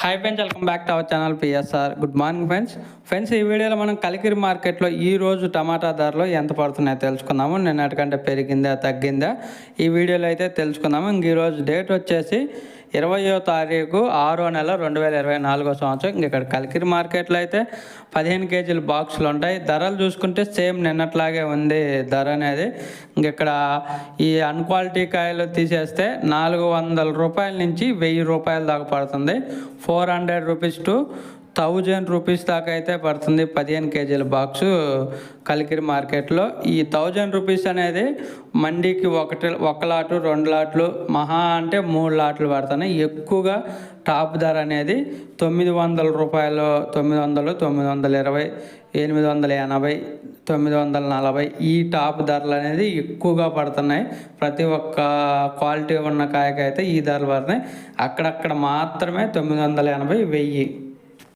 Hi friends welcome back to our channel PSR good morning friends friends ఈ వీడియోలో మనం కలికిరి మార్కెట్లో ఈ రోజు టమాటా ధరలు ఎంత పడుతున్నాయో తెలుసుకుందాము. నిన్నటికంటే పెరిగిందా తగ్గిందా? ఈ వీడియోలో అయితే తెలుసుకుందాము. ఇంక ఈరోజు డేట్ వచ్చేసి ఇరవయో తారీఖు ఆరో నెల రెండు వేల ఇరవై నాలుగో సంవత్సరం. ఇంక ఇక్కడ కలికిరి మార్కెట్లో అయితే పదిహేను కేజీల బాక్సులు ఉంటాయి. ధరలు చూసుకుంటే సేమ్ నిన్నట్లాగే ఉంది ధర అనేది. ఇంక ఇక్కడ ఈ అన్క్వాలిటీ కాయలు తీసేస్తే నాలుగు వందల రూపాయల నుంచి వెయ్యి రూపాయల దాకా పడుతుంది. Four hundred rupees two thousand rupees దాకా అయితే పడుతుంది పదిహేను కేజీల బాక్సు కలికిరి మార్కెట్లో. ఈ థౌజండ్ రూపీస్ అనేది మండీకి ఒకటి ఒక లాటు రెండు లాట్లు మహా అంటే మూడు లాట్లు పడుతున్నాయి. ఎక్కువగా టాప్ ధర అనేది తొమ్మిది వందల రూపాయలు తొమ్మిది వందలు తొమ్మిది వందల ఇరవై ఎనిమిది వందల ఎనభై తొమ్మిది వందల నలభై ఈ టాప్ ధరలు అనేది ఎక్కువగా పడుతున్నాయి. ప్రతి ఒక్క క్వాలిటీ ఉన్న కాయకైతే ఈ ధరలు పడుతున్నాయి. అక్కడక్కడ మాత్రమే తొమ్మిది వందల ఎనభై వెయ్యి.